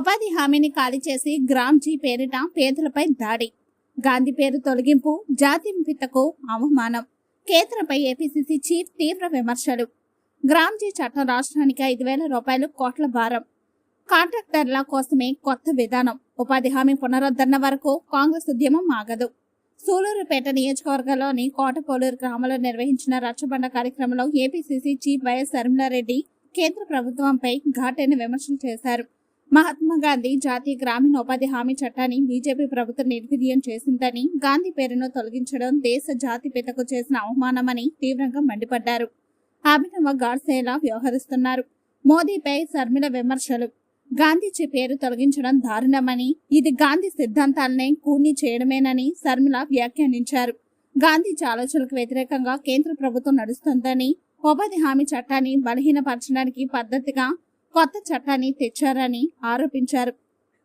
ఉపాధి హామీని ఖాళీ చేసి గ్రామ్జీ పేరిట పేదలపై దాడి. గాంధీ పేరు తొలగింపు జాతిపితకు అవమానం. కేంద్రంపై ఏపీసీసీ చీఫ్ తీవ్ర విమర్శలు. గ్రామ్జీ చట్టం రాష్ట్రానికి ఐదు వేల రూపాయలు కోట్ల భారం. కాంట్రాక్టర్ల కోసమే కొత్త విధానం. ఉపాధి హామీ పునరుద్ధరణ వరకు కాంగ్రెస్ ఉద్యమం ఆగదు. సూలూరుపేట నియోజకవర్గంలోని కోటపోలూరు గ్రామంలో నిర్వహించిన రచ్చబండ కార్యక్రమంలో ఏపీసీసీ చీఫ్ వైఎస్ శర్మిలారెడ్డి కేంద్ర ప్రభుత్వంపై ఘాటైన విమర్శలు చేశారు. మహాత్మా గాంధీ జాతీయ గ్రామీణ ఉపాధి హామీ చట్టాన్ని బీజేపీ ప్రభుత్వం నిర్వీర్యం చేసిందని గాంధీ పేరును తొలగించడం దేశ జాతి పితకు చేసిన అవమానమని తీవ్రంగా మండిపడ్డారు. అభినవ గాడ్సేలా వ్యవహరిస్తున్నారు. మోదీపై శర్మిల విమర్శలు. గాంధీజీ పేరు తొలగించడం దారుణమని ఇది గాంధీ సిద్ధాంతాలనే కూని చేయడమేనని శర్మిల వ్యాఖ్యానించారు. గాంధీజీ ఆలోచనలకు వ్యతిరేకంగా కేంద్ర ప్రభుత్వం నడుస్తోందని ఉపాధి హామీ చట్టాన్ని బలహీనపరచడానికి పద్ధతిగా కొత్త చట్టాన్ని తెచ్చారని ఆరోపించారు.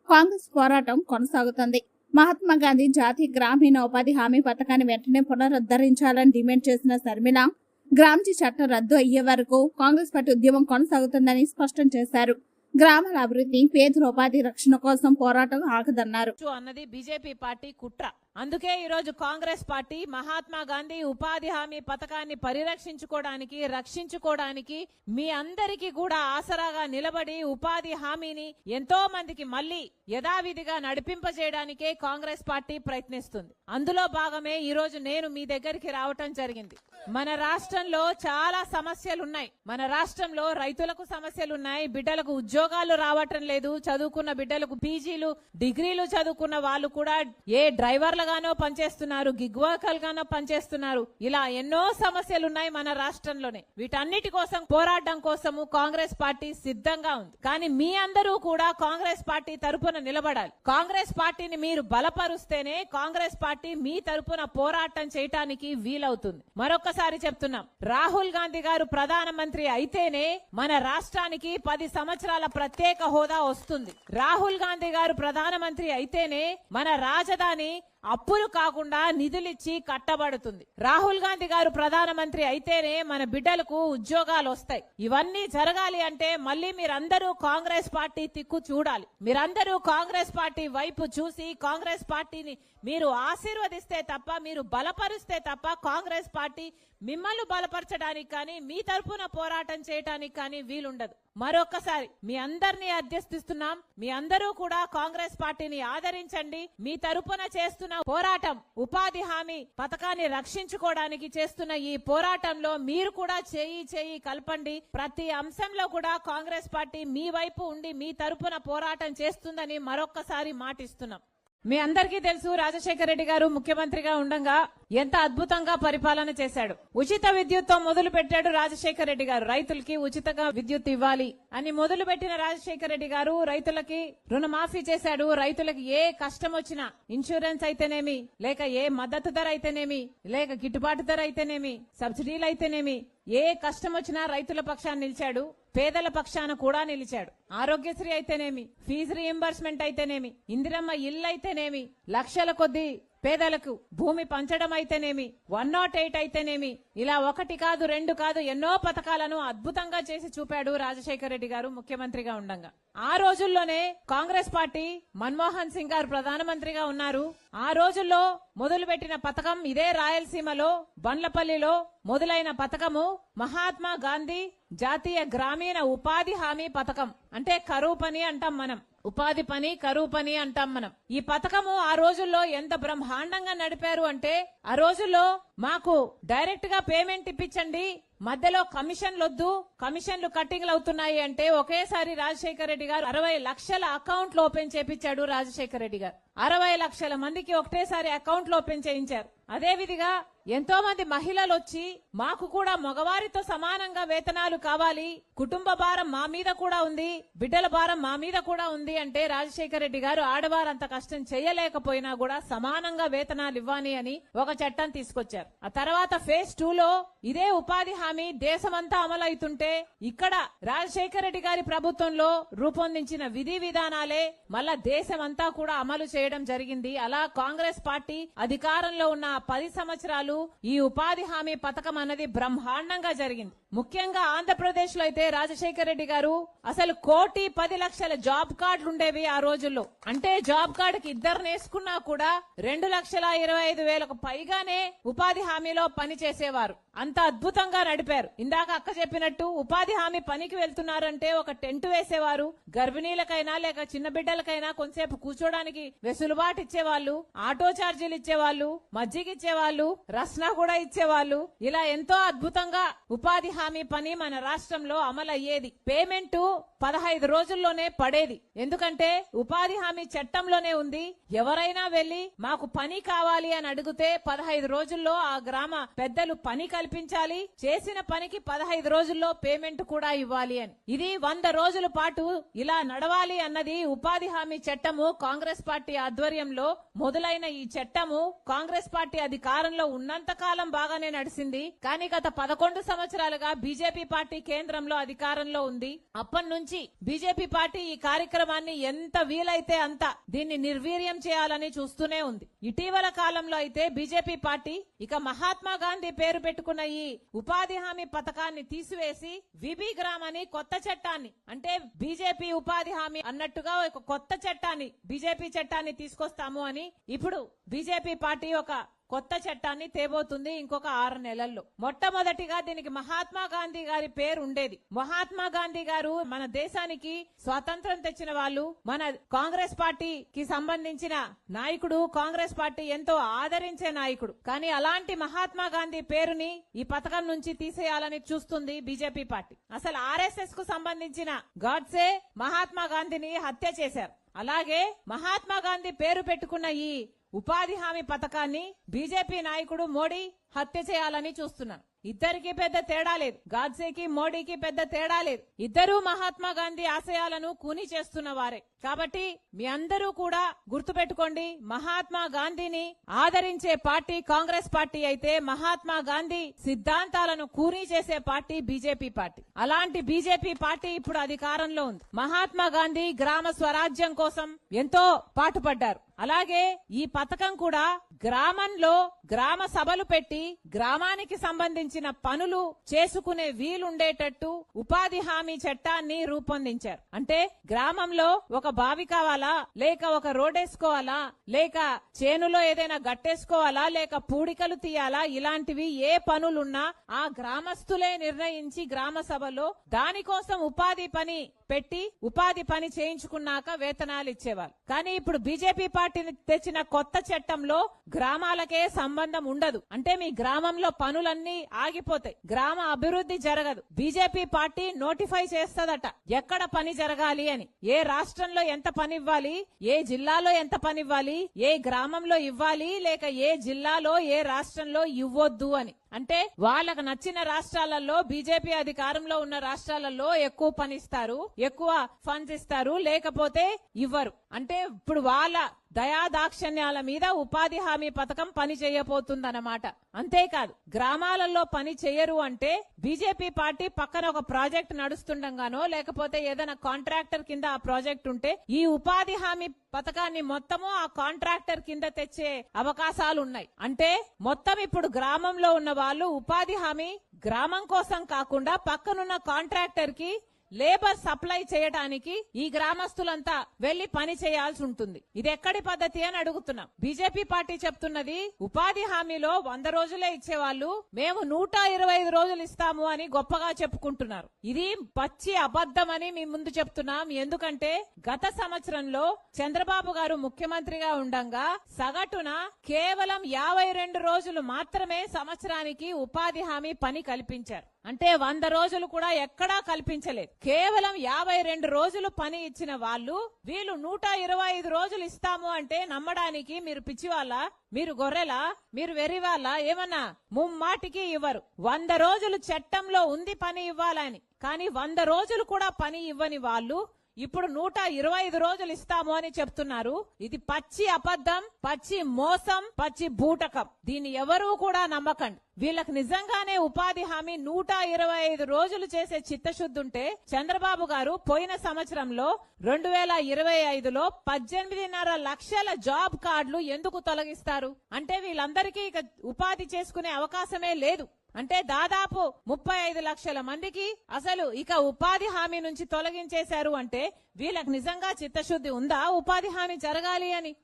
కాంగ్రెస్ పోరాటం కొనసాగుతుంది. మహాత్మా గాంధీ జాతీయ గ్రామీణ ఉపాధి హామీ పథకాన్ని వెంటనే పునరుద్ధరించాలని డిమాండ్ చేసిన శర్మిల గ్రామ్జీ చట్టం రద్దు అయ్యే వరకు కాంగ్రెస్ పార్టీ ఉద్యమం కొనసాగుతుందని స్పష్టం చేశారు. గ్రామాల అభివృద్ధి పేదల ఉపాధి రక్షణ కోసం పోరాటం ఆగదన్నారు. అన్నది బీజేపీ పార్టీ కుట్ర. అందుకే ఈ రోజు కాంగ్రెస్ పార్టీ మహాత్మా గాంధీ ఉపాధి హామీ పథకాన్ని పరిరక్షించుకోవడానికి రక్షించుకోవడానికి మీ అందరికీ కూడా ఆసరాగా నిలబడి ఉపాధి హామీని ఎంతో మందికి మళ్ళీ యథావిధిగా నడిపింపజేయడానికే కాంగ్రెస్ పార్టీ ప్రయత్నిస్తుంది. అందులో భాగమే ఈ రోజు నేను మీ దగ్గరికి రావటం జరిగింది. మన రాష్ట్రంలో చాలా సమస్యలున్నాయి. మన రాష్ట్రంలో రైతులకు సమస్యలున్నాయి. బిడ్డలకు ఉద్యోగాలు రావటం లేదు. చదువుకున్న బిడ్డలకు పీజీలు డిగ్రీలు చదువుకున్న వాళ్ళు కూడా ఏ డ్రైవర్ల డ్రైవర్లుగానో పనిచేస్తున్నారు గిగ్వాకల్గానో పనిచేస్తున్నారు. ఇలా ఎన్నో సమస్యలు ఉన్నాయి మన రాష్ట్రంలోనే. వీటన్నిటి కోసం పోరాటం కోసము కాంగ్రెస్ పార్టీ సిద్ధంగా ఉంది. కానీ మీ అందరూ కూడా కాంగ్రెస్ పార్టీ తరపున నిలబడాలి. కాంగ్రెస్ పార్టీని మీరు బలపరుస్తేనే కాంగ్రెస్ పార్టీ మీ తరపున పోరాటం చేయటానికి వీలవుతుంది. మరొకసారి చెప్తున్నాం. రాహుల్ గాంధీ గారు ప్రధానమంత్రి అయితేనే మన రాష్ట్రానికి పది సంవత్సరాల ప్రత్యేక హోదా వస్తుంది. రాహుల్ గాంధీ గారు ప్రధానమంత్రి అయితేనే మన రాజధాని అప్పులు కాకుండా నిధులిచ్చి కట్టబడుతుంది. రాహుల్ గాంధీ గారు ప్రధానమంత్రి అయితేనే మన బిడ్డలకు ఉద్యోగాలు వస్తాయి. ఇవన్నీ జరగాలి అంటే మళ్ళీ మీరందరూ కాంగ్రెస్ పార్టీ తిక్కు చూడాలి. మీరందరూ కాంగ్రెస్ పార్టీ వైపు చూసి కాంగ్రెస్ పార్టీని మీరు ఆశీర్వదిస్తే తప్ప మీరు బలపరిస్తే తప్ప కాంగ్రెస్ పార్టీ మిమ్మల్ని బలపరచడానికి కానీ మీ తరపున పోరాటం చేయడానికి కానీ వీలుండదు. మరొకసారి మీ అందరినీ అధ్యస్థిస్తున్నాం మీ అందరూ కూడా కాంగ్రెస్ పార్టీని ఆదరించండి. మీ తరపున చేస్తున్న పోరాటం ఉపాధి హామీ పథకాన్ని రక్షించుకోవడానికి చేస్తున్న ఈ పోరాటంలో మీరు కూడా చేయి చేయి కలపండి. ప్రతి అంశంలో కూడా కాంగ్రెస్ పార్టీ మీ వైపు ఉండి మీ తరపున పోరాటం చేస్తుందని మరొక్కసారి మాటిస్తున్నాం. మీ అందరికీ తెలుసు రాజశేఖర రెడ్డి గారు ముఖ్యమంత్రిగా ఉండగా ఎంత అద్భుతంగా పరిపాలన చేశాడు. ఉచిత విద్యుత్తో మొదలు పెట్టాడు రాజశేఖర రెడ్డి గారు. రైతులకి ఉచితంగా విద్యుత్ ఇవ్వాలి అని మొదలు పెట్టిన రాజశేఖర రెడ్డి గారు రైతులకి రుణమాఫీ చేశాడు. రైతులకి ఏ కష్టం వచ్చినా ఇన్సూరెన్స్ అయితేనేమి లేక ఏ మద్దతు ధర అయితేనేమి లేక గిట్టుబాటు ధర అయితేనేమి సబ్సిడీలు అయితేనేమి ఏ కష్టం వచ్చినా రైతుల పక్షాన్ని నిలిచాడు. పేదల పక్షాన కూడా నిలిచాడు. ఆరోగ్యశ్రీ అయితేనేమి ఫీజు రీఎంబర్స్మెంట్ అయితేనేమి ఇందిరమ్మ ఇల్లు అయితేనేమి లక్షల కొద్దీ పేదలకు భూమి పంచడం అయితేనేమి వన్ నాట్ ఎయిట్ అయితేనేమి ఇలా ఒకటి కాదు రెండు కాదు ఎన్నో పథకాలను అద్భుతంగా చేసి చూపాడు రాజశేఖర రెడ్డి గారు ముఖ్యమంత్రిగా ఉండగా. ఆ రోజుల్లోనే కాంగ్రెస్ పార్టీ మన్మోహన్ సింగ్ గారు ప్రధానమంత్రిగా ఉన్నారు. ఆ రోజుల్లో మొదలుపెట్టిన పథకం ఇదే రాయలసీమలో బండ్లపల్లిలో మొదలైన పథకము మహాత్మా గాంధీ జాతీయ గ్రామీణ ఉపాధి హామీ పథకం. అంటే కరువు పని అంటాం మనం. ఉపాధి పని కరువు పని అంటాం మనం. ఈ పథకము ఆ రోజుల్లో ఎంత బ్రహ్మాండంగా నడిపారు అంటే ఆ రోజుల్లో మాకు డైరెక్ట్గా పేమెంట్ ఇప్పించండి మధ్యలో కమిషన్లు వద్దు కమిషన్లు కట్టింగ్లు అవుతున్నాయి అంటే ఒకేసారి రాజశేఖర రెడ్డి గారు అరవై లక్షల అకౌంట్లు ఓపెన్ చేపించాడు రాజశేఖర రెడ్డి గారు. అరవై లక్షల మందికి ఒకటేసారి అకౌంట్లు ఓపెన్ చేయించారు. అదేవిధంగా ఎంతో మంది మహిళలు వచ్చి మాకు కూడా మగవారితో సమానంగా వేతనాలు కావాలి కుటుంబ భారం మా మీద కూడా ఉంది బిడ్డల భారం మా మీద కూడా ఉంది అంటే రాజశేఖర రెడ్డి గారు ఆడవారు అంత కష్టం చేయలేకపోయినా కూడా సమానంగా వేతనాలు ఇవ్వాలి అని ఒక చట్టం తీసుకొచ్చారు. ఆ తర్వాత ఫేజ్ టూ లో ఇదే ఉపాధి హామీ దేశమంతా అమలవుతుంటే ఇక్కడ రాజశేఖర రెడ్డి గారి ప్రభుత్వంలో రూపొందించిన విధి విధానాలే మళ్ళా దేశమంతా కూడా అమలు చేయడం జరిగింది. అలా కాంగ్రెస్ పార్టీ అధికారంలో ఉన్న పది సంవత్సరాలు ఈ ఉపాధి హామీ పథకం అన్నది బ్రహ్మాండంగా జరిగింది. ముఖ్యంగా ఆంధ్రప్రదేశ్లో అయితే రాజశేఖర రెడ్డి గారు అసలు కోటి పది లక్షల జాబ్ కార్డులు ఉండేవి ఆ రోజుల్లో. అంటే జాబ్ కార్డుకి ఇద్దరు నేసుకున్నా కూడా రెండు లక్షల ఇరవై ఐదు వేలకు పైగానే ఉపాధి హామీలో పని చేసేవారు. అంత అద్భుతంగా నడిపారు. ఇందాక అక్క చెప్పినట్టు ఉపాధి హామీ పనికి వెళ్తున్నారంటే ఒక టెంట్ వేసేవారు. గర్భిణీలకైనా లేక చిన్న బిడ్డలకైనా కొంతసేపు కూర్చోడానికి వెసులుబాటు ఇచ్చేవాళ్ళు ఆటో ఛార్జీలు ఇచ్చేవాళ్ళు మజ్జిగ ఇచ్చేవాళ్ళు రస్నా కూడా ఇచ్చేవాళ్ళు. ఇలా ఎంతో అద్భుతంగా ఉపాధి హామీ పని మన రాష్ట్రంలో అమలయ్యేది. పేమెంట్ పదహైదు రోజుల్లోనే పడేది. ఎందుకంటే ఉపాధి హామీ చట్టంలోనే ఉంది. ఎవరైనా వెళ్ళి మాకు పని కావాలి అని అడిగితే పదహైదు రోజుల్లో ఆ గ్రామ పెద్దలు పని కల్పించాలి. చేసిన పనికి పదహైదు రోజుల్లో పేమెంట్ కూడా ఇవ్వాలి అని. ఇది వంద రోజుల పాటు ఇలా నడవాలి అన్నది ఉపాధి హామీ చట్టము కాంగ్రెస్ పార్టీ ఆధ్వర్యంలో మొదలైన ఈ చట్టము కాంగ్రెస్ పార్టీ అధికారంలో ఉన్నంత కాలం బాగానే నడిచింది కానీ గత పదకొండు సంవత్సరాలుగా బీజేపీ పార్టీ కేంద్రంలో అధికారంలో ఉంది. అప్పటి నుంచి బీజేపీ పార్టీ ఈ కార్యక్రమాన్ని ఎంత వీలైతే అంత దీన్ని నిర్వీర్యం చేయాలని చూస్తూనే ఉంది. ఇటీవల కాలంలో అయితే బీజేపీ పార్టీ ఇక మహాత్మా గాంధీ పేరు పెట్టుకున్న ఈ ఉపాధి హామీ పథకాన్ని తీసివేసి విబి గ్రామ్ అని కొత్త చట్టాన్ని అంటే బీజేపీ ఉపాధి హామీ అన్నట్టుగా ఒక కొత్త చట్టాన్ని బీజేపీ చట్టాన్ని తీసుకొస్తాము అని ఇప్పుడు బీజేపీ పార్టీ ఒక కొత్త చట్టాన్ని తేబోతుంది ఇంకొక ఆరు నెలల్లో. మొట్టమొదటిగా దీనికి మహాత్మా గాంధీ గారి పేరు ఉండేది. మహాత్మా గాంధీ గారు మన దేశానికి స్వాతంత్రం తెచ్చిన వాళ్ళు. మన కాంగ్రెస్ పార్టీకి సంబంధించిన నాయకుడు కాంగ్రెస్ పార్టీ ఎంతో ఆదరించే నాయకుడు. కానీ అలాంటి మహాత్మా గాంధీ పేరుని ఈ పథకం నుంచి తీసేయాలని చూస్తుంది బీజేపీ పార్టీ. అసలు ఆర్ఎస్ఎస్కు సంబంధించిన గాడ్సే మహాత్మా గాంధీని హత్య చేశారు. అలాగే మహాత్మా గాంధీ పేరు పెట్టుకున్న ఈ ఉపాధి హామీ పథకాన్ని బీజేపీ నాయకుడు మోడీ హత్య చేయాలని చూస్తున్నారు ఇద్దరికి పెద్ద తేడా లేదు. గాడ్సేకి మోడీకి పెద్ద తేడా లేదు. ఇద్దరూ మహాత్మా గాంధీ ఆశయాలను కూని చేస్తున్న వారే. కాబట్టి మీ అందరూ కూడా గుర్తుపెట్టుకోండి మహాత్మా గాంధీని ఆదరించే పార్టీ కాంగ్రెస్ పార్టీ అయితే మహాత్మా గాంధీ సిద్ధాంతాలను కూని చేసే పార్టీ బీజేపీ పార్టీ. అలాంటి బీజేపీ పార్టీ ఇప్పుడు అధికారంలో ఉంది. మహాత్మా గాంధీ గ్రామ స్వరాజ్యం కోసం ఎంతో పాటుపడ్డారు. అలాగే ఈ పథకం కూడా గ్రామంలో గ్రామ సభలు పెట్టి గ్రామానికి సంబంధించిన పనులు చేసుకునే వీలుండేటట్టు ఉపాధి హామీ చట్టాన్ని రూపొందించారు. అంటే గ్రామంలో ఒక బావి కావాలా లేక ఒక రోడేసుకోవాలా లేక చేనులో ఏదైనా గట్టేసుకోవాలా లేక పూడికలు తీయాలా ఇలాంటివి ఏ పనులున్నా ఆ గ్రామస్తులే నిర్ణయించి గ్రామ సభలో దానికోసం ఉపాధి పని పెట్టి ఉపాధి పని చేయించుకున్నాక వేతనాలు ఇచ్చేవాళ్ళు కానీ ఇప్పుడు బీజేపీ పార్టీ తెచ్చిన కొత్త చట్టంలో గ్రామాలకే సంబంధం ఉండదు. అంటే మీ గ్రామంలో పనులన్నీ ఆగిపోతాయి. గ్రామ అభివృద్ధి జరగదు. బీజేపీ పార్టీ నోటిఫై చేస్తదట ఎక్కడ పని జరగాలి అని. ఏ రాష్ట్రంలో ఎంత పని ఇవ్వాలి ఏ జిల్లాలో ఎంత పని ఇవ్వాలి ఏ గ్రామంలో ఇవ్వాలి లేక ఏ జిల్లాలో ఏ రాష్ట్రంలో ఇవ్వొద్దు అని. అంటే వాళ్ళకు నచ్చిన రాష్ట్రాలలో బీజేపీ అధికారంలో ఉన్న రాష్ట్రాలలో ఎక్కువ పనిస్తారు ఎక్కువ ఫండ్స్ ఇస్తారు లేకపోతే ఇవ్వరు. అంటే ఇప్పుడు వాళ్ళ దయాదాక్షణ్యాల మీద ఉపాధి హామీ పథకం పని చేయబోతుందన్నమాట. అంతేకాదు గ్రామాలలో పని చేయరు అంటే బీజేపీ పార్టీ పక్కన ఒక ప్రాజెక్ట్ నడుస్తుండగానో లేకపోతే ఏదైనా కాంట్రాక్టర్ కింద ఆ ప్రాజెక్ట్ ఉంటే ఈ ఉపాధి హామీ పథకాన్ని మొత్తము ఆ కాంట్రాక్టర్ కింద తెచ్చే అవకాశాలు ఉన్నాయి అంటే మొత్తం ఇప్పుడు గ్రామంలో ఉన్న వాళ్ళు ఉపాధి హామీ గ్రామం కోసం కాకుండా పక్కనున్న కాంట్రాక్టర్కి లేబర్ సప్లై చేయడానికి ఈ గ్రామస్తులంతా వెళ్ళి పని చేయాల్సి ఉంటుంది. ఇది ఎక్కడి పద్ధతి అని అడుగుతున్నాం. బీజేపీ పార్టీ చెప్తున్నది ఉపాధి హామీలో వంద రోజులే ఇచ్చేవాళ్ళు మేము నూట ఇరవై ఐదు రోజులు ఇస్తాము అని గొప్పగా చెప్పుకుంటున్నారు. ఇది పచ్చి అబద్ధం అని మీ ముందు చెప్తున్నాం. ఎందుకంటే గత సంవత్సరంలో చంద్రబాబు గారు ముఖ్యమంత్రిగా ఉండగా సగటున కేవలం యాభై రెండు రోజులు మాత్రమే సంవత్సరానికి ఉపాధి హామీ పని కల్పించారు. అంటే వంద రోజులు కూడా ఎక్కడా కల్పించలేదు. కేవలం యాభై రెండు రోజులు పని ఇచ్చిన వాళ్ళు వీళ్ళు నూట ఇరవై ఐదు రోజులు ఇస్తాము అంటే నమ్మడానికి మీరు పిచ్చివాళ్ళ మీరు గొర్రెలా మీరు వెర్రివాళ్ళ ఏమన్నా ముమ్మాటికి ఇవ్వరు. వంద రోజులు చట్టంలో ఉంది పని ఇవ్వాలని. కానీ వంద రోజులు కూడా పని ఇవ్వని వాళ్ళు ఇప్పుడు నూట ఇరవై ఐదు రోజులు ఇస్తాము అని చెప్తున్నారు. ఇది పచ్చి అబద్ధం పచ్చి మోసం పచ్చి బూటకం. దీన్ని ఎవరూ కూడా నమ్మకండి. వీళ్ళకి నిజంగానే ఉపాధి హామీ నూట ఇరవై ఐదు రోజులు చేసే చిత్తశుద్ధి ఉంటే చంద్రబాబు గారు పోయిన సంవత్సరంలో రెండు వేల ఇరవై ఐదులో పద్దెనిమిదిన్నర లక్షల జాబ్ కార్డులు ఎందుకు తొలగిస్తారు? అంటే వీళ్ళందరికీ ఇక ఉపాధి చేసుకునే అవకాశమే లేదు. అంటే దాదాపు ముప్పై ఐదు లక్షల మందికి అసలు ఇక ఉపాధి హామీ నుంచి తొలగించేశారు అంటే వీళ్ళకి నిజంగా చిత్తశుద్ధి ఉందా? ఉపాధి హామీ జరగాలి అని.